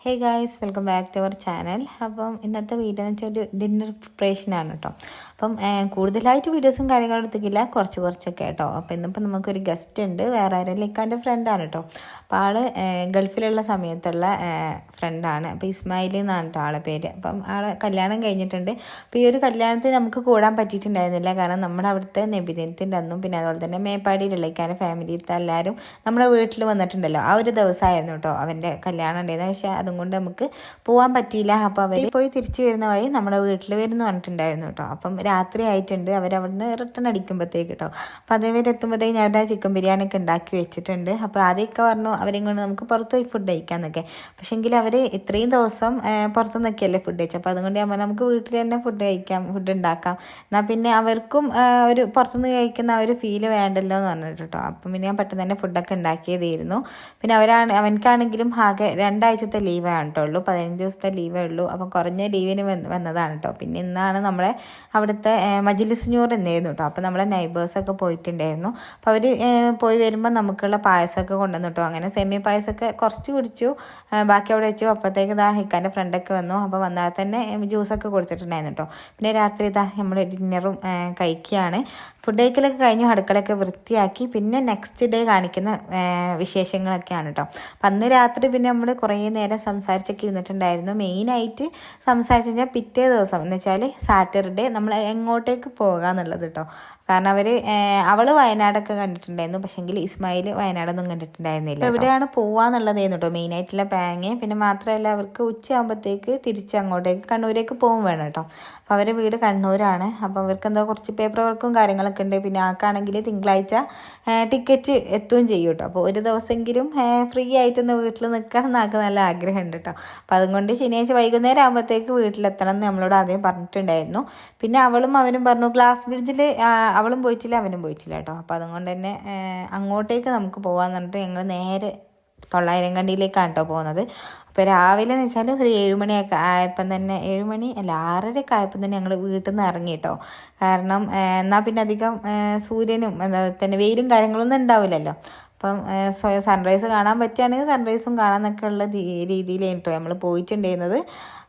Hey guys welcome back to our channel അപ്പം ഇന്നത്തെ video എന്ന് വെച്ചാൽ ഒരു ഡിന്നർ പ്രിപ്പറേഷനാണ് കേട്ടോ അപ്പം കൂടുതലായിട്ട് വീഡിയോസും കാര്യങ്ങളും എടുത്തിട്ടില്ല. കുറച്ച് കുറച്ചൊക്കെ കേട്ടോ അപ്പം ഇന്നിപ്പോൾ നമുക്കൊരു ഗസ്റ്റ് ഉണ്ട്. വേറെ ആരും ഇക്കാന്റെ ഫ്രണ്ടാണ് കേട്ടോ അപ്പോൾ ആൾ ഏഹ്, ഗൾഫിലുള്ള സമയത്തുള്ള ഫ്രണ്ടാണ് അപ്പോൾ ഇസ്മായിൽ എന്നാണ് കേട്ടോ ആളെ പേര്. അപ്പം ആളെ കല്യാണം കഴിഞ്ഞിട്ടുണ്ട്. അപ്പോൾ ഈ ഒരു കല്യാണത്തിന് നമുക്ക് കൂടാൻ പറ്റിയിട്ടുണ്ടായിരുന്നില്ല. കാരണം നമ്മുടെ അവിടുത്തെ നബിദിനത്തിന്റെ അന്നും പിന്നെ അതുപോലെ തന്നെ മേപ്പാടിയിലുള്ള ഇക്കാന്റെ ഫാമിലിത്തെ എല്ലാവരും നമ്മുടെ വീട്ടിൽ വന്നിട്ടുണ്ടല്ലോ. ആ ഒരു ദിവസമായിരുന്നു കേട്ടോ അവന്റെ കല്യാണം ഉണ്ടായിരുന്നത്. പക്ഷേ അതും കൊണ്ട് നമുക്ക് പോകാൻ പറ്റിയില്ല. അപ്പോൾ അവർ പോയി തിരിച്ചു വരുന്ന വഴി നമ്മുടെ വീട്ടിൽ വരുന്നു പറഞ്ഞിട്ടുണ്ടായിരുന്നു കേട്ടോ അപ്പം രാത്രി ആയിട്ടുണ്ട്. അവരവിടുന്ന് റിട്ടേൺ അടിക്കുമ്പോഴത്തേക്ക് കേട്ടോ അപ്പോൾ അതേവരെ എത്തുമ്പോഴത്തേക്ക് ഞാൻ അവിടെ ചിക്കൻ ബിരിയാണി ഒക്കെ ഉണ്ടാക്കി വെച്ചിട്ടുണ്ട്. അപ്പോൾ ആദ്യമൊക്കെ പറഞ്ഞു അവരെയും കൊണ്ട് നമുക്ക് പുറത്ത് പോയി ഫുഡ് കഴിക്കാമെന്നൊക്കെ പക്ഷേങ്കിൽ അവർ ഇത്രയും ദിവസം പുറത്തു നിന്നൊക്കെയല്ലേ ഫുഡ് കഴിച്ചത് അപ്പോൾ അതുകൊണ്ട് ഞാൻ നമുക്ക് വീട്ടിൽ തന്നെ ഫുഡ് കഴിക്കാം ഫുഡ് ഉണ്ടാക്കാം. എന്നാൽ പിന്നെ അവർക്കും ഒരു പുറത്തുനിന്ന് കഴിക്കുന്ന ആ ഒരു ഫീൽ വേണ്ടല്ലോ എന്ന് പറഞ്ഞിട്ട് കേട്ടോ അപ്പം പിന്നെ ഞാൻ പെട്ടെന്ന് തന്നെ ഫുഡൊക്കെ ഉണ്ടാക്കിയതായിരുന്നു. പിന്നെ അവരാണ് അവനക്കാണെങ്കിലും ആകെ രണ്ടാഴ്ചത്തെ ലീവേ കേട്ടോ ഉള്ളൂ. പതിനഞ്ച് ദിവസത്തെ ലീവേ ഉള്ളൂ. അപ്പം കുറഞ്ഞ ലീവിന് വന്നതാണ് കേട്ടോ പിന്നെ ഇന്നാണ് നമ്മളെ അവിടുത്തെ മജിലിസ് നൂർ എന്നായിരുന്നു കേട്ടോ അപ്പോൾ നമ്മളെ നൈബേഴ്സൊക്കെ പോയിട്ടുണ്ടായിരുന്നു. അപ്പോൾ അവർ പോയി വരുമ്പോൾ നമുക്കുള്ള പായസമൊക്കെ കൊണ്ടുവന്നു കേട്ടോ അങ്ങനെ സെമി പായസമൊക്കെ കുറച്ച് കുടിച്ചു. ബാക്കി അവിടെ വെച്ചു. അപ്പോഴത്തേക്ക് ഇതാ ഹിക്കാന്റെ ഫ്രണ്ടൊക്കെ വന്നു. അപ്പോൾ വന്നാൽ തന്നെ ജ്യൂസൊക്കെ കൊടുത്തിട്ടുണ്ടായിരുന്നു കേട്ടോ പിന്നെ രാത്രി ഇതാ നമ്മൾ ഡിന്നറും കഴിക്കുകയാണ്. ഫുഡ് കഴിക്കലൊക്കെ കഴിഞ്ഞു അടുക്കളയൊക്കെ വൃത്തിയാക്കി പിന്നെ നെക്സ്റ്റ് ഡേ കാണിക്കുന്ന വിശേഷങ്ങളൊക്കെയാണ് കേട്ടോ അപ്പം അന്ന് രാത്രി പിന്നെ നമ്മൾ കുറേ നേരം സംസാരിച്ചൊക്കെ ഇരുന്നിട്ടുണ്ടായിരുന്നു. മെയിനായിട്ട് സംസാരിച്ചു കഴിഞ്ഞാൽ പിറ്റേ ദിവസം എന്ന് വെച്ചാൽ സാറ്റർഡേ നമ്മൾ എങ്ങോട്ടേക്ക് പോകാന്നുള്ളത് കേട്ടോ കാരണം അവർ അവൾ വയനാടൊക്കെ കണ്ടിട്ടുണ്ടായിരുന്നു. പക്ഷെങ്കിൽ ഇസ്മായിൽ വയനാടൊന്നും കണ്ടിട്ടുണ്ടായിരുന്നില്ല എവിടെയാണ് പോവാന്നുള്ളത് കേട്ടോ മെയിനായിട്ടുള്ള പാങ് പിന്നെ മാത്രമല്ല അവർക്ക് ഉച്ചയാകുമ്പോഴത്തേക്ക് തിരിച്ച് അങ്ങോട്ടേക്ക് കണ്ണൂരേക്ക് പോകും വേണം കേട്ടോ. അപ്പോൾ അവരുടെ വീട് കണ്ണൂരാണ്. അപ്പോൾ അവർക്ക് എന്താ കുറച്ച് പേപ്പർ വർക്കും കാര്യങ്ങളൊക്കെ ഉണ്ട്. പിന്നെ ആൾക്കാണെങ്കിൽ തിങ്കളാഴ്ച ടിക്കറ്റ് എത്തുകയും ചെയ്യും കേട്ടോ. അപ്പോൾ ഒരു ദിവസമെങ്കിലും ഫ്രീ ആയിട്ടൊന്ന് വീട്ടിൽ നിൽക്കണം എന്നാൾക്ക് നല്ല ആഗ്രഹമുണ്ട് കേട്ടോ. അപ്പോൾ അതുകൊണ്ട് ശനിയാഴ്ച വൈകുന്നേരം ആകുമ്പോഴത്തേക്ക് വീട്ടിലെത്തണം എന്ന് നമ്മളോട് ആദ്യം പറഞ്ഞിട്ടുണ്ടായിരുന്നു. പിന്നെ അവളും അവനും പറഞ്ഞു ഗ്ലാസ് ബ്രിഡ്ജിൽ അവളും പോയിട്ടില്ല അവനും പോയിട്ടില്ല കേട്ടോ. അപ്പോൾ അതുകൊണ്ട് തന്നെ അങ്ങോട്ടേക്ക് നമുക്ക് പോകാമെന്ന് പറഞ്ഞിട്ട് ഞങ്ങൾ നേരെ തൊള്ളായിരം കണ്ടിയിലേക്കാണ് കേട്ടോ പോകുന്നത്. അപ്പോൾ രാവിലെ എന്ന് വെച്ചാൽ ഒരു ഏഴുമണിയൊക്കെ ആയപ്പം തന്നെ ഏഴുമണി അല്ല ആറരയൊക്കെ ആയപ്പം തന്നെ ഞങ്ങൾ വീട്ടിൽ നിന്ന് ഇറങ്ങി കേട്ടോ. കാരണം എന്നാൽ പിന്നെ അധികം സൂര്യനും എന്താ തന്നെ വെയിലും കാര്യങ്ങളൊന്നും ഉണ്ടാവില്ലല്ലോ. അപ്പം സൺറൈസ് കാണാൻ പറ്റുകയാണെങ്കിൽ സൺറൈസും കാണാമെന്നൊക്കെ ഉള്ള രീതിയിലാണ് കേട്ടോ നമ്മൾ പോയിട്ടുണ്ടായിരുന്നത്.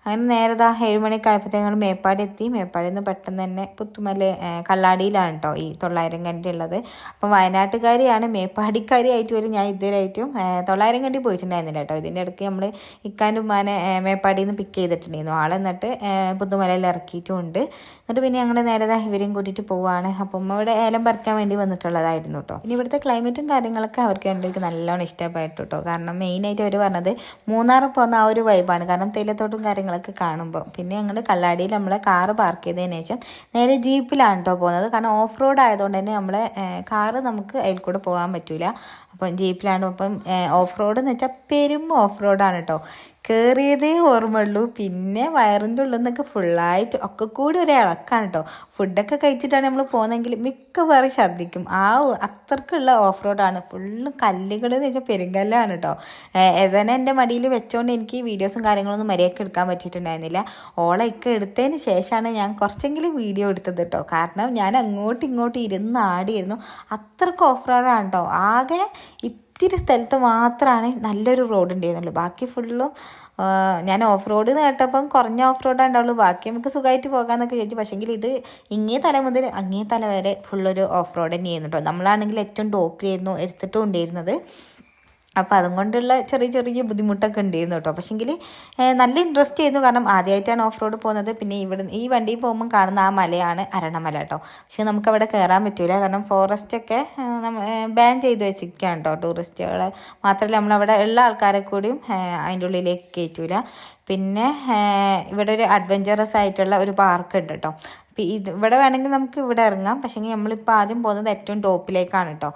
അങ്ങനെ നേരെ ദാ ഏഴുമണിയൊക്കെ ആയപ്പോഴത്തേക്ക് ഞങ്ങൾ മേപ്പാടി എത്തി. മേപ്പാടിയിൽ നിന്ന് പെട്ടെന്ന് തന്നെ പുത്തുമല കള്ളാടിയിലാണ് കേട്ടോ ഈ തൊള്ളായിരം കണ്ടി ഉള്ളത്. അപ്പം വയനാട്ടുകാരിയാണ് മേപ്പാടിക്കാരി ആയിട്ട് വരും. ഞാൻ ഇതുവരെയായിട്ടും തൊള്ളായിരം കണ്ടി പോയിട്ടുണ്ടായിരുന്നില്ല കേട്ടോ. ഇതിന്റെ ഇടയ്ക്ക് നമ്മൾ ഇക്കാന്റെ ഉമ്മാനെ മേപ്പാടിയിൽ നിന്ന് പിക്ക് ചെയ്തിട്ടുണ്ടായിരുന്നു. ആളെ എന്നിട്ട് പുത്തുമലയിൽ ഇറക്കിയിട്ടുമുണ്ട് എന്നിട്ട് പിന്നെ ഞങ്ങൾ നേരെ ഇവരെയും കൂട്ടിയിട്ട് പോവുകയാണ് അപ്പം ഇവിടെ ഏലം പറിക്കാൻ വേണ്ടി വന്നിട്ടുള്ളതായിരുന്നു കേട്ടോ. ഇനി ഇവിടുത്തെ ക്ലൈമറ്റും കാര്യങ്ങളൊക്കെ അവർക്ക് രണ്ടുപേർക്ക് നല്ലോണം ഇഷ്ടപ്പെട്ടു കേട്ടോ കാരണം മെയിനായിട്ട് അവർ പറഞ്ഞത് മൂന്നാർ പോകുന്ന ആ ഒരു വൈബാണ് കാരണം തേയിലത്തോട്ടും കാര്യങ്ങളൊക്കെ കാണുമ്പോൾ പിന്നെ ഞങ്ങൾ കല്ലാടിയിൽ നമ്മളെ കാറ് പാർക്ക് ചെയ്തതിന് ശേഷം നേരെ ജീപ്പിലാണ് കേട്ടോ പോകുന്നത്. കാരണം ഓഫ് റോഡ് ആയതുകൊണ്ട് തന്നെ നമ്മളെ കാറ് നമുക്ക് അതിൽ കൂടെ പോകാൻ പറ്റില്ല അപ്പം ജീപ്പിലാണ്. അപ്പം ഓഫ് റോഡ് എന്ന് വെച്ചാൽ പെരും ഓഫ് റോഡാണ് കേട്ടോ കയറിയതേ ഓർമ്മയുള്ളൂ. പിന്നെ വയറിന്റെ ഉള്ളിൽ നിന്നൊക്കെ ഫുള്ളായിട്ട് ഒക്കെ കൂടി ഒരു ഇളക്കാണ് കേട്ടോ ഫുഡൊക്കെ കഴിച്ചിട്ടാണ് നമ്മൾ പോകുന്നതെങ്കിൽ മിക്കവാറും ഛർദ്ദിക്കും. ആ അത്രക്കുള്ള ഓഫ് റോഡാണ് ഫുള്ള് കല്ലുകൾ എന്ന് വെച്ചാൽ പെരുങ്കല്ലാണ് കേട്ടോ എസനെ എന്റെ മടിയിൽ വെച്ചോണ്ട് എനിക്ക് വീഡിയോസും കാര്യങ്ങളൊന്നും മര്യാദയ്ക്ക് എടുക്കാൻ പറ്റിയിട്ടുണ്ടായിരുന്നില്ല. ഓളൊക്കെ എടുത്തതിന് ശേഷമാണ് ഞാൻ കുറച്ചെങ്കിലും വീഡിയോ എടുത്തത് കേട്ടോ കാരണം ഞാൻ അങ്ങോട്ടും ഇങ്ങോട്ടും ഇരുന്ന് ആടിയിരുന്നു. അത്രയ്ക്ക് ഓഫ് റോഡാണ് കേട്ടോ ആകെ ഇത്തിരി സ്ഥലത്ത് മാത്രമാണ് നല്ലൊരു റോഡ് ഉണ്ടായിരുന്നുള്ളൂ ബാക്കി ഫുള്ളും ഞാൻ ഓഫ് റോഡ് കേട്ടപ്പം കുറഞ്ഞ ഓഫ് റോഡേ ഉണ്ടാവുള്ളൂ ബാക്കി നമുക്ക് സുഖമായിട്ട് പോകാമെന്നൊക്കെ വിചാരിച്ചു. പക്ഷേങ്കിൽ ഇത് ഇങ്ങേ തല മുതൽ അങ്ങേ തല വരെ ഫുള്ളൊരു ഓഫ് റോഡ് തന്നെയായിരുന്നു കേട്ടോ നമ്മളാണെങ്കിൽ ഏറ്റവും ടോപ്പിലായിരുന്നു എടുത്തിട്ടും ഉണ്ടായിരുന്നത്. അപ്പോൾ അതുകൊണ്ടുള്ള ചെറിയ ചെറിയ ബുദ്ധിമുട്ടൊക്കെ ഉണ്ടായിരുന്നു കേട്ടോ. പക്ഷേങ്കിൽ നല്ല ഇൻട്രസ്റ്റ് ആയിരുന്നു. കാരണം ആദ്യമായിട്ടാണ് ഓഫ് റോഡ് പോകുന്നത്. പിന്നെ ഇവിടെ ഈ വണ്ടി പോകുമ്പോൾ കാണുന്ന ആ മലയാണ് അരണമല കേട്ടോ. പക്ഷേ നമുക്ക് അവിടെ കയറാൻ പറ്റൂല. കാരണം ഫോറസ്റ്റ് ഒക്കെ നമ്മൾ ബാൻ ചെയ്ത് വെച്ചിരിക്കുകയാണ് കേട്ടോ ടൂറിസ്റ്റുകളെ മാത്രമല്ല നമ്മളവിടെ ഉള്ള ആൾക്കാരെ കൂടിയും അതിന്റെ ഉള്ളിലേക്ക് കയറ്റൂല പിന്നെ ഇവിടെ ഒരു അഡ്വഞ്ചറസ് ആയിട്ടുള്ള ഒരു പാർക്ക് ഉണ്ട് കേട്ടോ. ഇവിടെ വേണമെങ്കിൽ നമുക്ക് ഇവിടെ ഇറങ്ങാം. പക്ഷേങ്കിൽ നമ്മളിപ്പോൾ ആദ്യം പോകുന്നത് ഏറ്റവും ടോപ്പിലേക്കാണ് കേട്ടോ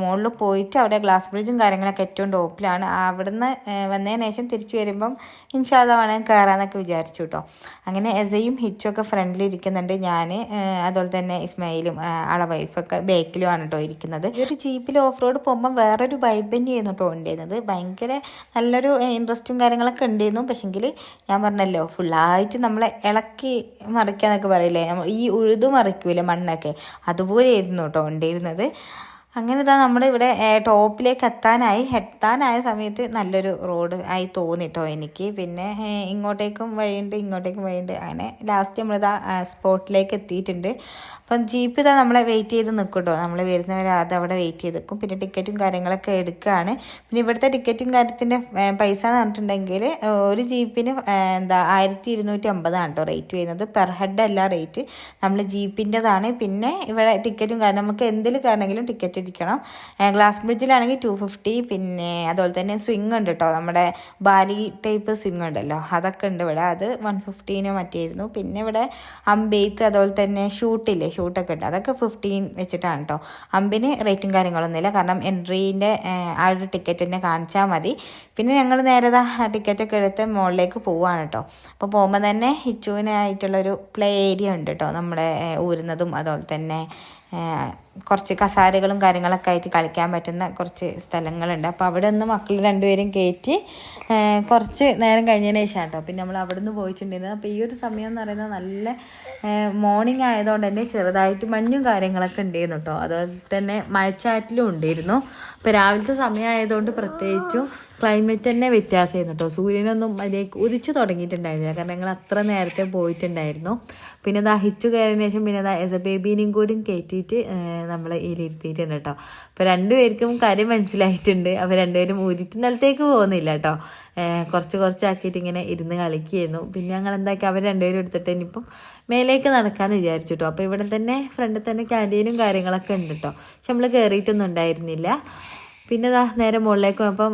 മുകളിൽ പോയിട്ട് അവിടെ ഗ്ലാസ് ബ്രിഡ്ജും കാര്യങ്ങളൊക്കെ ഏറ്റവും ടോപ്പിലാണ്. അവിടുന്ന് വന്നതിന് ശേഷം തിരിച്ചു വരുമ്പം ഇൻഷാദ വേണമെങ്കിൽ കയറാമെന്നൊക്കെ വിചാരിച്ചു കേട്ടോ അങ്ങനെ എസയും ഹിച്ചും ഒക്കെ ഫ്രണ്ടിൽ ഇരിക്കുന്നുണ്ട് ഞാൻ അതുപോലെ തന്നെ ഇസ്മായിലും ആളെ വൈഫൊക്കെ ബേക്കിലുമാണ് കേട്ടോ ഇരിക്കുന്നത്. ഈ ഒരു ജീപ്പിൽ ഓഫ് റോഡ് പോകുമ്പോൾ വേറൊരു വൈബ് തന്നെയായിരുന്നു കേട്ടോ ഉണ്ടായിരുന്നത്. ഭയങ്കര നല്ലൊരു ഇൻട്രസ്റ്റും കാര്യങ്ങളൊക്കെ ഉണ്ടായിരുന്നു. പക്ഷെങ്കിൽ ഞാൻ പറഞ്ഞല്ലോ ഫുള്ളായിട്ട് നമ്മളെ ഇളക്കി മറിക്കാന്നൊക്കെ പറയില്ലേ? ഈ ഉഴുതു മറിക്കൂലേ മണ്ണൊക്കെ? അതുപോലെ ആയിരുന്നു കേട്ടോ ഉണ്ടായിരുന്നത്. അങ്ങനെ ഇതാ നമ്മുടെ ഇവിടെ ടോപ്പിലേക്ക് എത്താനായി എത്താനായ സമയത്ത് നല്ലൊരു റോഡ് ആയി തോന്നിട്ടോ എനിക്ക്. പിന്നെ ഇങ്ങോട്ടേക്കും വഴിയുണ്ട് ഇങ്ങോട്ടേക്കും വഴിയുണ്ട്. അങ്ങനെ ലാസ്റ്റ് നമ്മളിതാ സ്പോട്ടിലേക്ക് എത്തിയിട്ടുണ്ട് അപ്പം ജീപ്പ് ഇതാ നമ്മളെ വെയിറ്റ് ചെയ്ത് നിൽക്കും കേട്ടോ നമ്മൾ വരുന്നവരെ അത് അവിടെ വെയിറ്റ് ചെയ്ത് നിൽക്കും പിന്നെ ടിക്കറ്റും കാര്യങ്ങളൊക്കെ എടുക്കുകയാണ് പിന്നെ ഇവിടുത്തെ ടിക്കറ്റും കാര്യത്തിന്റെ പൈസ എന്ന് പറഞ്ഞിട്ടുണ്ടെങ്കിൽ ഒരു ജീപ്പിന് എന്താ ആയിരത്തി ഇരുന്നൂറ്റി അമ്പതാണ് കേട്ടോ റേറ്റ് വരുന്നത്. പെർ ഹെഡ് അല്ല റേറ്റ് നമ്മൾ ജീപ്പിന്റെതാണ്. പിന്നെ ഇവിടെ ടിക്കറ്റും കാര്യം നമുക്ക് എന്തിൽ കയറണമെങ്കിലും ടിക്കറ്റ് ഇരിക്കണം ഗ്ലാസ് ബ്രിഡ്ജിലാണെങ്കിൽ ടു ഫിഫ്റ്റി പിന്നെ അതുപോലെ തന്നെ സ്വിങ് ഉണ്ട് കേട്ടോ നമ്മുടെ ബാലി ടൈപ്പ് സ്വിങ് ഉണ്ടല്ലോ. അതൊക്കെ ഉണ്ട് ഇവിടെ. അത് വൺ ഫിഫ്റ്റീനോ മറ്റായിരുന്നു. പിന്നെ ഇവിടെ അമ്പെയ്ത്ത് അതുപോലെ തന്നെ ഷൂട്ടില്ലേ ഷൂട്ടൊക്കെ ഉണ്ട്. അതൊക്കെ ഫിഫ്റ്റീൻ വെച്ചിട്ടാണ് കേട്ടോ അമ്പിന് റേറ്റും കാര്യങ്ങളൊന്നുമില്ല കാരണം എൻട്രീന്റെ ആ ഒരു ടിക്കറ്റ് തന്നെ കാണിച്ചാൽ മതി. പിന്നെ ഞങ്ങൾ നേരെ ടിക്കറ്റൊക്കെ എടുത്ത് മുകളിലേക്ക് പോവാണ് കേട്ടോ അപ്പോൾ പോകുമ്പോൾ തന്നെ ഹിച്ചുവിനായിട്ടുള്ളൊരു പ്ലേ ഏരിയ ഉണ്ട് കേട്ടോ നമ്മുടെ ഊരുന്നതും അതുപോലെ തന്നെ കുറച്ച് കസാരകളും കാര്യങ്ങളൊക്കെ ആയിട്ട് കളിക്കാൻ പറ്റുന്ന കുറച്ച് സ്ഥലങ്ങളുണ്ട്. അപ്പോൾ അവിടെ നിന്ന് മക്കൾ രണ്ടുപേരും കയറ്റി കുറച്ച് നേരം കഴിഞ്ഞതിന് ശേഷം കേട്ടോ. പിന്നെ നമ്മൾ അവിടെ നിന്ന് പോയിട്ടുണ്ടായിരുന്നത് അപ്പോൾ ഈ ഒരു സമയം എന്ന് പറയുന്നത് നല്ല മോർണിംഗ് ആയതുകൊണ്ട് തന്നെ ചെറുതായിട്ട് മഞ്ഞും കാര്യങ്ങളൊക്കെ ഉണ്ടായിരുന്നു കേട്ടോ. അതുപോലെ തന്നെ മഴച്ചാറ്റിലും ഉണ്ടായിരുന്നു. അപ്പോൾ രാവിലത്തെ സമയമായതുകൊണ്ട് പ്രത്യേകിച്ചും ക്ലൈമറ്റ് തന്നെ വ്യത്യാസമായിരുന്നു കേട്ടോ സൂര്യനൊന്നും അതിലേക്ക് ഉദിച്ചു തുടങ്ങിയിട്ടുണ്ടായിരുന്നില്ല. കാരണം ഞങ്ങൾ അത്ര നേരത്തെ പോയിട്ടുണ്ടായിരുന്നു. പിന്നെ ദാ ഹിച്ചു കയറിയതിന് ശേഷം പിന്നെ എസ് എ ബേബീനെയും കൂടിയും കയറ്റിയിട്ട് നമ്മൾ ഇതിലിരുത്തിയിട്ടുണ്ട് കേട്ടോ അപ്പോൾ രണ്ടുപേർക്കും കാര്യം മനസ്സിലായിട്ടുണ്ട്. അപ്പോൾ രണ്ടുപേരും ഊരിറ്റ് നിലത്തേക്ക് പോകുന്നില്ല കേട്ടോ കുറച്ച് കുറച്ചാക്കിയിട്ട് ഇങ്ങനെ ഇരുന്ന് കളിക്കുകയായിരുന്നു. പിന്നെ ഞങ്ങൾ എന്താക്കി? അവർ രണ്ടുപേരും എടുത്തിട്ട് ഇനിയിപ്പം മേലേക്ക് നടക്കാമെന്ന് വിചാരിച്ചു അപ്പോൾ ഇവിടെ തന്നെ ഫ്രണ്ടിൽ തന്നെ ക്യാന്റീനും കാര്യങ്ങളൊക്കെ ഉണ്ട് കേട്ടോ പക്ഷെ നമ്മൾ കയറിയിട്ടൊന്നും ഉണ്ടായിരുന്നില്ല. പിന്നെ ദാ നേരെ മുകളിലേക്ക് പോയപ്പം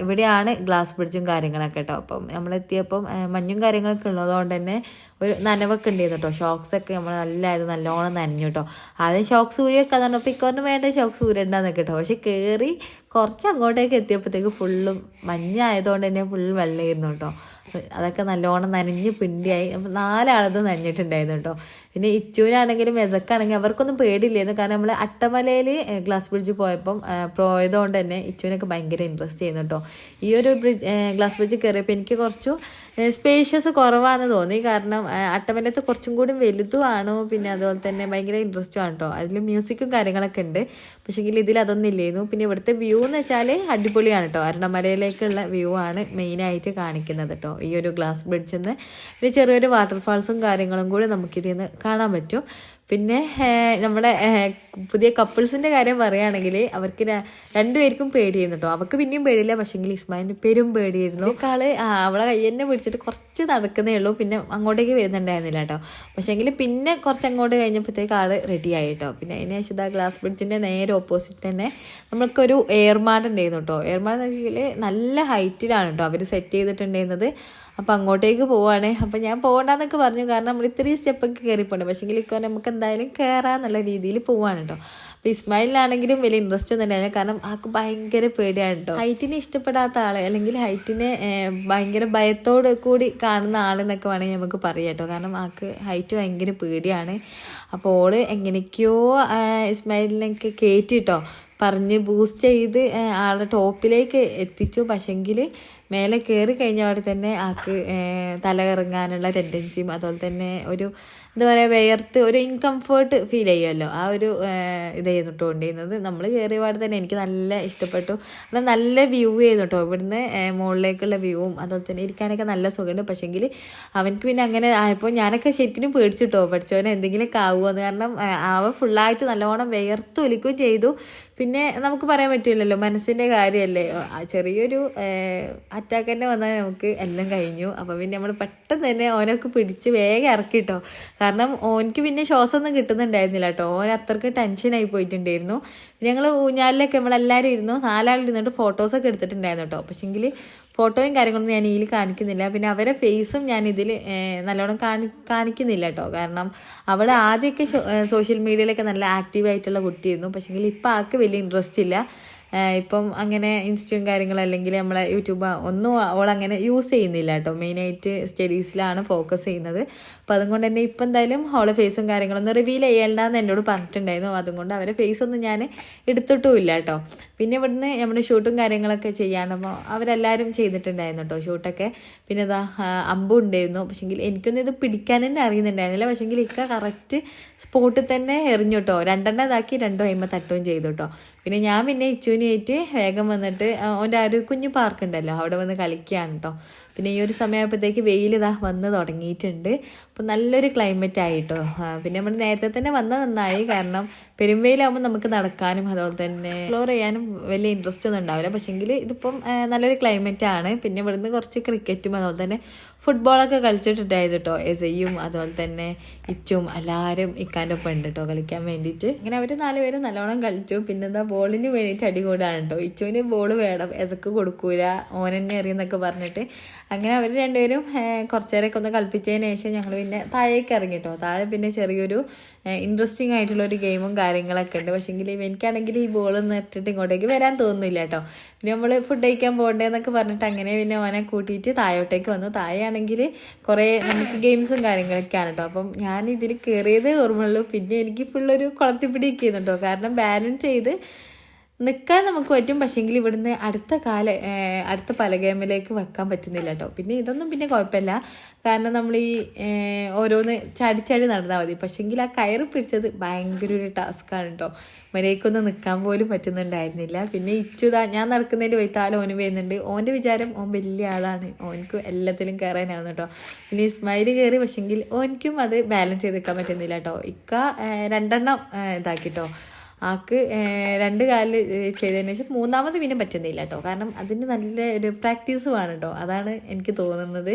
ഇവിടെയാണ് ഗ്ലാസ് ബ്രിഡ്ജും കാര്യങ്ങളൊക്കെ കേട്ടോ അപ്പം നമ്മളെത്തിയപ്പം മഞ്ഞും കാര്യങ്ങളൊക്കെ ഉള്ളതുകൊണ്ട് തന്നെ ഒരു നനവൊക്കെ ഉണ്ടായിരുന്നു കേട്ടോ ഷോക്സ് ഒക്കെ നമ്മൾ നല്ലതായത് നല്ലോണം നനഞ്ഞു കേട്ടോ ആദ്യം ഷോക്സ് ഊരിയൊക്കെ പറഞ്ഞപ്പോൾ ഇക്കോറിന് വേണ്ട ഷോക്സ് ഊരണ്ടെന്നൊക്കെ കേട്ടോ പക്ഷെ കയറി കുറച്ച് അങ്ങോട്ടേക്ക് എത്തിയപ്പോഴത്തേക്ക് ഫുള്ളും മഞ്ഞായതുകൊണ്ട് തന്നെ ഫുൾ വെള്ളമായിരുന്നു കേട്ടോ അതൊക്കെ നല്ലോണം നനഞ്ഞ് പിണ്ടിയായി. നാലാളത് നനഞ്ഞിട്ടുണ്ടായിരുന്നു കേട്ടോ. പിന്നെ ഇച്ചൂനാണെങ്കിലും മെതക്കാണെങ്കിൽ അവർക്കൊന്നും പേടിയില്ലായിരുന്നു കാരണം നമ്മൾ അട്ടമലയിൽ ഗ്ലാസ് ബ്രിഡ്ജ് പോയപ്പം പോയതുകൊണ്ട് തന്നെ ഇച്ചൂനൊക്കെ ഭയങ്കര ഇൻട്രസ്റ്റ് ചെയ്യുന്നു കേട്ടോ ഈ ഒരു ബ്രിഡ്ജ് ഗ്ലാസ് ബ്രിഡ്ജ് കയറിയപ്പോൾ എനിക്ക് കുറച്ചു സ്പേഷ്യസ് കുറവാണെന്ന് തോന്നി. കാരണം അട്ടമലത്ത് കുറച്ചും കൂടി വലുതുമാണ് പിന്നെ അതുപോലെ തന്നെ ഭയങ്കര ഇൻട്രസ്റ്റും ആണ് കേട്ടോ അതിൽ മ്യൂസിക്കും കാര്യങ്ങളൊക്കെ ഉണ്ട്. പക്ഷേങ്കിൽ ഇതിൽ അതൊന്നും ഇല്ലായിരുന്നു പിന്നെ ഇവിടുത്തെ വ്യൂ എന്ന് വെച്ചാൽ അടിപൊളിയാണ് കേട്ടോ അരണമലയിലേക്കുള്ള വ്യൂ ആണ് മെയിനായിട്ട് കാണിക്കുന്നത് കേട്ടോ ഈ ഒരു ഗ്ലാസ് ബ്രിഡ്ജിൽ നിന്ന് പിന്നെ ചെറിയൊരു വാട്ടർഫാൾസും കാര്യങ്ങളും കൂടി നമുക്കിതിൽ നിന്ന് കാണാൻ പറ്റും. പിന്നെ നമ്മുടെ പുതിയ കപ്പിൾസിന്റെ കാര്യം പറയുകയാണെങ്കിൽ അവർക്ക് രണ്ടുപേർക്കും പേടിയായിരുന്നു കേട്ടോ അവർക്ക് പിന്നെയും പേടിയില്ല പക്ഷേങ്കിൽ പേരും പേടിയായിരുന്നു. കാൾ ആ, അവളെ കൈ തന്നെ പിടിച്ചിട്ട് കുറച്ച് നടക്കുന്നേ ഉള്ളൂ പിന്നെ അങ്ങോട്ടേക്ക് വരുന്നുണ്ടായിരുന്നില്ല കേട്ടോ പക്ഷേങ്കിൽ പിന്നെ കുറച്ച് അങ്ങോട്ട് കഴിഞ്ഞപ്പോഴത്തേക്ക് ആൾ റെഡി ആയി കേട്ടോ പിന്നെ അതിന് ശേഷം ഗ്ലാസ് ബ്രിഡ്ജിന്റെ നേരെ ഓപ്പോസിറ്റ് തന്നെ നമ്മൾക്കൊരു എയർമാഡ് ഉണ്ടായിരുന്നു കേട്ടോ എയർമാഡ് എന്ന് വെച്ചാൽ നല്ല ഹൈറ്റിലാണ് കേട്ടോ അവർ സെറ്റ് ചെയ്തിട്ടുണ്ടായിരുന്നത്. അപ്പോൾ അങ്ങോട്ടേക്ക് പോവാണ്. അപ്പോൾ ഞാൻ പോകണ്ടെന്നൊക്കെ പറഞ്ഞു. കാരണം നമ്മൾ ഇത്രയും സ്റ്റെപ്പൊക്കെ കയറിപ്പോണ്ട് പക്ഷേങ്കിൽ ഇപ്പോൾ നമുക്ക് എന്തായാലും കയറാന്നുള്ള രീതിയിൽ പോവാണ് കേട്ടോ അപ്പോൾ ഇസ്മായിലിനാണെങ്കിലും വലിയ ഇൻട്രസ്റ്റ് ഒന്നും ഉണ്ടായില്ല കാരണം ആൾക്ക് ഭയങ്കര പേടിയാണ് കേട്ടോ ഹൈറ്റിനെ ഇഷ്ടപ്പെടാത്ത ആൾ അല്ലെങ്കിൽ ഹൈറ്റിനെ ഭയങ്കര ഭയത്തോട് കൂടി കാണുന്ന ആളെന്നൊക്കെ വേണമെങ്കിൽ നമുക്ക് പറയാം കേട്ടോ കാരണം ആൾക്ക് ഹൈറ്റ് ഭയങ്കര പേടിയാണ്. അപ്പോൾ ഓൾ എങ്ങനെയൊക്കെയോ ഇസ്മായിലിനൊക്കെ കയറ്റി കേട്ടോ പറഞ്ഞ് ബൂസ്റ്റ് ചെയ്ത് ആളുടെ ടോപ്പിലേക്ക് എത്തിച്ചു. പക്ഷെങ്കിൽ മേലെ കയറി കഴിഞ്ഞ അവിടെ തന്നെ ആൾക്ക് തല കറങ്ങാനുള്ള ടെൻഡൻസിയും അതുപോലെ തന്നെ ഒരു എന്താ പറയുക വിയർത്ത് ഒരു ഇൻകംഫേർട്ട് ഫീൽ ചെയ്യുമല്ലോ. ആ ഒരു ഇത് ഇതായിരുന്നു കേട്ടോ കൊണ്ടുവരുന്നത് നമ്മൾ കയറിയ പാടെ തന്നെ എനിക്ക് നല്ല ഇഷ്ടപ്പെട്ടു. അത് നല്ല വ്യൂ ചെയ്യുന്നു കേട്ടോ ഇവിടുന്ന് മുകളിലേക്കുള്ള വ്യൂവും അതുപോലെ തന്നെ ഇരിക്കാനൊക്കെ നല്ല സുഖമുണ്ട്. പക്ഷേങ്കിൽ അവനക്ക് പിന്നെ അങ്ങനെ ആയപ്പോൾ ഞാനൊക്കെ ശരിക്കും പേടിച്ചു പേടിച്ചിട്ടോ. പഠിച്ചവനെ എന്തെങ്കിലുമൊക്കെ ആവുമെന്ന് കാരണം അവൻ ഫുള്ളായിട്ട് നല്ലോണം വിയർത്ത് ഒലിക്കുകയും ചെയ്തു. പിന്നെ നമുക്ക് പറയാൻ പറ്റില്ലല്ലോ മനസ്സിന്റെ കാര്യമല്ലേ ചെറിയൊരു അറ്റാക്ക് തന്നെ വന്നാൽ നമുക്ക് എല്ലാം കഴിഞ്ഞു. അപ്പോൾ പിന്നെ നമ്മൾ പെട്ടെന്ന് തന്നെ ഓനൊക്കെ പിടിച്ച് വേഗം ഇറക്കിട്ടോ. കാരണം ഓനിക്ക് പിന്നെ ശ്വാസം ഒന്നും കിട്ടുന്നുണ്ടായിരുന്നില്ല കേട്ടോ. ഓൻ അത്രയ്ക്ക് ടെൻഷനായി പോയിട്ടുണ്ടായിരുന്നു. ഞങ്ങൾ ഊഞ്ഞാലിലൊക്കെ നമ്മളെല്ലാവരും ഇരുന്നു. നാലാളിരുന്നിട്ട് ഫോട്ടോസൊക്കെ എടുത്തിട്ടുണ്ടായിരുന്നു കേട്ടോ. പക്ഷേങ്കിൽ ഫോട്ടോയും കാര്യങ്ങളൊന്നും ഞാൻ ഇതിൽ കാണിക്കുന്നില്ല. പിന്നെ അവരെ ഫേസും ഞാൻ ഇതിൽ നല്ലോണം കാണി കാണിക്കുന്നില്ല കേട്ടോ. കാരണം അവൾ ആദ്യമൊക്കെ സോഷ്യൽ മീഡിയയിലൊക്കെ നല്ല ആക്റ്റീവ് ആയിട്ടുള്ള കുട്ടിയായിരുന്നു. പക്ഷേങ്കിൽ ഇപ്പം ആൾക്ക് വലിയ ഇൻട്രസ്റ്റ് ഇല്ല. ഇപ്പം അങ്ങനെ ഇൻസ്റ്റയും കാര്യങ്ങളും അല്ലെങ്കിൽ നമ്മളെ യൂട്യൂബ് ഒന്നും അവൾ അങ്ങനെ യൂസ് ചെയ്യുന്നില്ല കേട്ടോ. മെയിനായിട്ട് സ്റ്റഡീസിലാണ് ഫോക്കസ് ചെയ്യുന്നത്. അപ്പോൾ അതുകൊണ്ട് തന്നെ ഇപ്പം എന്തായാലും അവളെ ഫേസും കാര്യങ്ങളൊന്നും റിവീൽ ചെയ്യണ്ടെന്ന് എന്നോട് പറഞ്ഞിട്ടുണ്ടായിരുന്നു. അതുകൊണ്ട് അവരെ ഫേസ് ഒന്നും ഞാൻ എടുത്തിട്ടുമില്ല കേട്ടോ. പിന്നെ ഇവിടുന്ന് നമ്മുടെ ഷൂട്ടും കാര്യങ്ങളൊക്കെ ചെയ്യാൻ അപ്പോൾ അവരെല്ലാവരും ചെയ്തിട്ടുണ്ടായിരുന്നു കേട്ടോ ഷൂട്ടൊക്കെ പിന്നെ ആ, അമ്പും ഉണ്ടായിരുന്നു. പക്ഷെങ്കിൽ എനിക്കൊന്നും ഇത് പിടിക്കാൻ തന്നെ അറിയുന്നുണ്ടായിരുന്നില്ല. പക്ഷെങ്കിൽ ഇക്ക കറക്റ്റ് സ്പോട്ടിൽ തന്നെ എറിഞ്ഞു കേട്ടോ. രണ്ടെണ്ണം ഇതാക്കി രണ്ടും അയിമ തട്ടുകയും ചെയ്തു കേട്ടോ. പിന്നെ ഞാൻ പിന്നെ ഇച്ചുവിനായിട്ട് വേഗം വന്നിട്ട് ആ, ഓന്റെ ആ ഒരു കുഞ്ഞു പാർക്ക് ഉണ്ടല്ലോ അവിടെ വന്ന് കളിക്കുകയാണ് കേട്ടോ. പിന്നെ ഈ ഒരു സമയമായപ്പോഴത്തേക്ക് വെയിൽ ഇതാ വന്ന് തുടങ്ങിയിട്ടുണ്ട്. അപ്പോൾ നല്ലൊരു ക്ലൈമറ്റ് ആയിട്ടോ. പിന്നെ നമ്മൾ നേരത്തെ തന്നെ വന്ന നന്നായി. കാരണം പെരുമ്പയിലാകുമ്പോൾ നമുക്ക് നടക്കാനും അതുപോലെ തന്നെ എക്സ്പ്ലോർ ചെയ്യാനും വലിയ ഇൻട്രസ്റ്റ് ഒന്നും ഉണ്ടാവില്ല. പക്ഷേങ്കിൽ ഇതിപ്പം നല്ലൊരു ക്ലൈമറ്റ് ആണ്. പിന്നെ ഇവിടുന്ന് കുറച്ച് ക്രിക്കറ്റും അതുപോലെ തന്നെ ഫുട്ബോളൊക്കെ കളിച്ചിട്ടുണ്ടായത് കേട്ടോ എസയും അതുപോലെ തന്നെ ഇച്ചും എല്ലാവരും ഇക്കാന്റെ ഒപ്പം ഉണ്ട് കേട്ടോ കളിക്കാൻ വേണ്ടിയിട്ട്. ഇങ്ങനെ അവർ നാലുപേരും നല്ലോണം കളിച്ചു. പിന്നെ എന്താ ബോളിന് വേണ്ടിയിട്ട് അടി കൂടാണ് കേട്ടോ ഇച്ചുവിന് ബോൾ വേണം. എസക്ക് കൊടുക്കൂല. ഓനെന്നെ എറിയെന്നൊക്കെ പറഞ്ഞിട്ട്. അങ്ങനെ അവർ രണ്ടുപേരും കുറച്ചു നേരമൊക്കെ ഒന്ന് കളിപ്പിച്ചതിന് ശേഷം ഞങ്ങൾ പിന്നെ താഴേക്ക് ഇറങ്ങി കേട്ടോ താഴെ പിന്നെ ചെറിയൊരു ഇൻട്രസ്റ്റിംഗ് ആയിട്ടുള്ള ഒരു ഗെയിമും കാര്യങ്ങളൊക്കെ ഉണ്ട്. പക്ഷേങ്കിൽ എനിക്കാണെങ്കിൽ ഈ ബോൾ ഇട്ടിട്ട് ഇങ്ങോട്ടേക്ക് വരാൻ തോന്നുന്നില്ല കേട്ടോ പിന്നെ നമ്മൾ ഫുഡ് കഴിക്കാൻ പോകണ്ടേന്നൊക്കെ പറഞ്ഞിട്ട് അങ്ങനെ പിന്നെ ഓനെ കൂട്ടിയിട്ട് താഴോട്ടേക്ക് വന്നു. താഴെയാണെങ്കിൽ കുറേ നമുക്ക് ഗെയിംസും കാര്യങ്ങളൊക്കെയാണ് കേട്ടോ അപ്പം ഞാൻ ഇതിൽ കയറിയതേ ഓർമ്മയുള്ളൂ. പിന്നെ എനിക്ക് ഫുള്ളൊരു കുളത്തിപ്പിടി കേട്ടോ കാരണം ബാലൻസ് ചെയ്ത് നിൽക്കാൻ നമുക്ക് പറ്റും പക്ഷേങ്കിൽ ഇവിടുന്ന് അടുത്ത കാല അടുത്ത പല വെക്കാൻ പറ്റുന്നില്ല കേട്ടോ പിന്നെ ഇതൊന്നും പിന്നെ കുഴപ്പമില്ല. കാരണം നമ്മൾ ഈ ഓരോന്ന് ചാടി ചാടി നടന്നാൽ മതി. പക്ഷേങ്കിൽ ആ കയറ് പിടിച്ചത് ഭയങ്കര ഒരു ടാസ്ക്കാണ് കേട്ടോ മര്യാദക്കൊന്നും നിൽക്കാൻ പോലും പറ്റുന്നുണ്ടായിരുന്നില്ല. പിന്നെ ഇച്ചുതാ ഞാൻ നടക്കുന്നതിന്റെ വൈത്താലും ഓന് വരുന്നുണ്ട്. ഓന്റെ വിചാരം ഓൻ വലിയ ആളാണ്. ഓനക്ക് എല്ലാത്തിലും കയറാനാവുന്നു കേട്ടോ പിന്നെ ഇസ്മായിൽ കയറി പക്ഷെങ്കിൽ ഓനിക്കും അത് ബാലൻസ് ചെയ്ത് നിൽക്കാൻ പറ്റുന്നില്ല കേട്ടോ ഇക്ക രണ്ടെണ്ണം ഇതാക്കിട്ടോ ഇതാക്കി കേട്ടോ ആക്ക് രണ്ട് കാലിൽ ചെയ്തതിന് ശേഷം മൂന്നാമത് പിന്നെ പറ്റുന്നില്ല കേട്ടോ കാരണം അതിന് നല്ല ഒരു പ്രാക്ടീസ് വേണം കേട്ടോ അതാണ് എനിക്ക് തോന്നുന്നത്.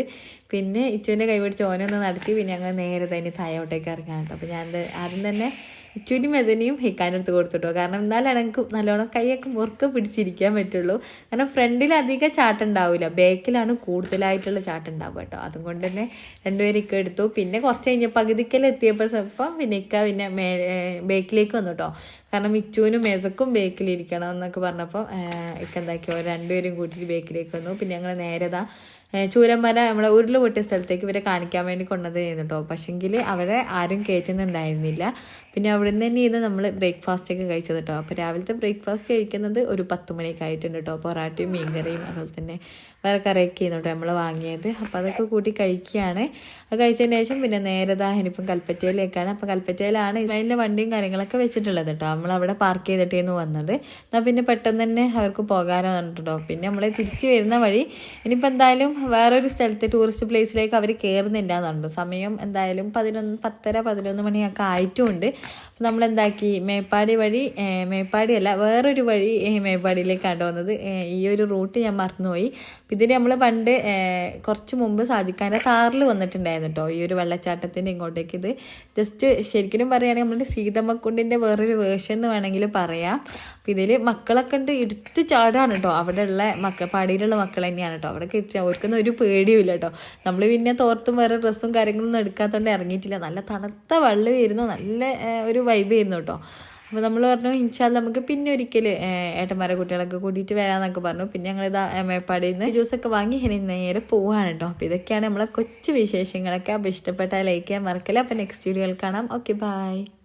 പിന്നെ ഇച്ചുവിന്റെ കൈ പിടിച്ച് ഓനൊന്ന് നടത്തി പിന്നെ ഞങ്ങൾ നേരെ തന്നെ തായോട്ടേക്ക് ഇറങ്ങാൻ കേട്ടോ അപ്പോൾ ഞാൻ ആദ്യം തന്നെ ഇച്ചുവിനും മെദനിയും ഹിക്കാനെടുത്ത് കൊടുത്തു കേട്ടോ കാരണം എന്നാലാണ് എനിക്ക് നല്ലോണം കൈയൊക്കെ മുറുക്കെ പിടിച്ചിരിക്കാൻ പറ്റുള്ളൂ. കാരണം ഫ്രണ്ടിൽ അധികം ചാട്ടുണ്ടാവില്ല ബാക്കിലാണ് കൂടുതലായിട്ടുള്ള ചാട്ടുണ്ടാവുക കേട്ടോ. അതുകൊണ്ട് തന്നെ രണ്ടുപേരും ഇക്ക എടുത്തു. പിന്നെ കുറച്ച് കഴിഞ്ഞ പകുതിക്കെല്ലാം എത്തിയപ്പോൾ ഇപ്പം പിന്നെ ഇക്ക പിന്നെ മേ ബേക്കിലേക്ക് വന്നു കേട്ടോ. കാരണം മിച്ചുവിനും മേസക്കും ബേക്കിലിരിക്കണം എന്നൊക്കെ പറഞ്ഞപ്പോൾ ഇക്ക എന്താക്കിയോ രണ്ടുപേരും കൂട്ടിയിട്ട് ബേക്കിലേക്ക് വന്നു. പിന്നെ ഞങ്ങൾ നേരതാ ചൂരമല നമ്മളെ ഉരുൾ പൊട്ടിയ സ്ഥലത്തേക്ക് ഇവരെ കാണിക്കാൻ വേണ്ടി കൊണ്ടത് ചെയ്യുന്നുട്ടോ പക്ഷെങ്കിൽ അവരെ ആരും കയറ്റുന്നുണ്ടായിരുന്നില്ല പിന്നെ അവിടെ നിന്ന് തന്നെ ഇത് നമ്മൾ ബ്രേക്ക്ഫാസ്റ്റ് ഒക്കെ കഴിച്ചത് കേട്ടോ അപ്പോൾ രാവിലത്തെ ബ്രേക്ക്ഫാസ്റ്റ് കഴിക്കുന്നത് ഒരു പത്ത് മണിയൊക്കെ ആയിട്ടുണ്ട് കേട്ടോ പൊറാട്ടയും മീൻകറിയും അതുപോലെ തന്നെ വേറെ കറിയൊക്കെ ആയിരുന്നു കേട്ടോ നമ്മൾ വാങ്ങിയത്. അപ്പോൾ അതൊക്കെ കൂട്ടി കഴിക്കുകയാണ്. അത് കഴിച്ചതിന് ശേഷം പിന്നെ നേരെ ദാഹനിപ്പം കൽപ്പറ്റയിലേക്കാണ്. അപ്പോൾ കൽപ്പറ്റയിലാണ് ഇസ്മായിലിന്റെ വണ്ടിയും കാര്യങ്ങളൊക്കെ വെച്ചിട്ടുള്ളത് കേട്ടോ നമ്മൾ അവിടെ പാർക്ക് ചെയ്തിട്ടേന്ന് വന്നത്. എന്നാൽ പിന്നെ പെട്ടെന്ന് തന്നെ അവർക്ക് പോകാനോ പറഞ്ഞിട്ടുണ്ടോ പിന്നെ നമ്മൾ തിരിച്ചു വരുന്ന വഴി ഇനിയിപ്പോൾ എന്തായാലും വേറൊരു സ്ഥലത്ത് ടൂറിസ്റ്റ് പ്ലേസിലേക്ക് അവർ കയറുന്നില്ല എന്നുണ്ട് സമയം എന്തായാലും പതിനൊന്ന് പത്തര പതിനൊന്ന് മണിയൊക്കെ ആയിട്ടുമുണ്ട്. അപ്പോൾ നമ്മൾ എന്താക്കി മേപ്പാടി വഴി മേപ്പാടിയല്ല വേറൊരു വഴി ഏഹ്, മേപ്പാടിയിലേക്കാണ് വന്നത്. ഈ ഒരു റൂട്ട് ഞാൻ മറന്നുപോയി. ഇതിന് നമ്മൾ പണ്ട് കുറച്ച് മുമ്പ് സാജിക്കാന്റെ താറിൽ വന്നിട്ടുണ്ടായിരുന്നു കേട്ടോ ഈ ഒരു വെള്ളച്ചാട്ടത്തിന്റെ ഇങ്ങോട്ടേക്ക് ഇത്. ജസ്റ്റ് ശരിക്കും പറയുകയാണെങ്കിൽ നമ്മുടെ സീതമ്മക്കുണ്ടിന്റെ വേറൊരു വേർഷൻ എന്ന് വേണമെങ്കിൽ പറയാം. അപ്പം ഇതിൽ മക്കളൊക്കെ ഉണ്ട് എടുത്ത് ചാടാണ് കേട്ടോ അവിടെയുള്ള മക്കൾ പാടിയിലുള്ള മക്കൾ തന്നെയാണ് കേട്ടോ അവിടെ അവർക്കൊന്നും ഒരു പേടിയുമില്ല കേട്ടോ നമ്മൾ പിന്നെ തോർത്തും വേറെ ഡ്രസ്സും കാര്യങ്ങളൊന്നും എടുക്കാത്തതുകൊണ്ട് ഇറങ്ങിയിട്ടില്ല. നല്ല തണുത്ത വെള്ളമായിരുന്നു നല്ല ഒരു വൈബ് വൈബായിരുന്നു കേട്ടോ അപ്പോൾ നമ്മൾ പറഞ്ഞു ഇൻഷാൽ നമുക്ക് പിന്നെ ഒരിക്കൽ ഏട്ടന്മാരെ കുട്ടികളൊക്കെ കൂട്ടിയിട്ട് വരാമെന്നൊക്കെ പറഞ്ഞു. പിന്നെ ഞങ്ങൾ ഇതാ മേപ്പാടിയിൽ നിന്ന് ജ്യൂസൊക്കെ വാങ്ങി ഇനി നേരെ പോവാണ് കേട്ടോ അപ്പോൾ ഇതൊക്കെയാണ് നമ്മളെ കൊച്ചു വിശേഷങ്ങളൊക്കെ. അപ്പോൾ ഇഷ്ടപ്പെട്ടാൽ ലൈക്ക് ചെയ്യാൻ മറക്കില്ല. അപ്പോൾ നെക്സ്റ്റ് വീഡിയോയിൽ കാണാം. Okay bye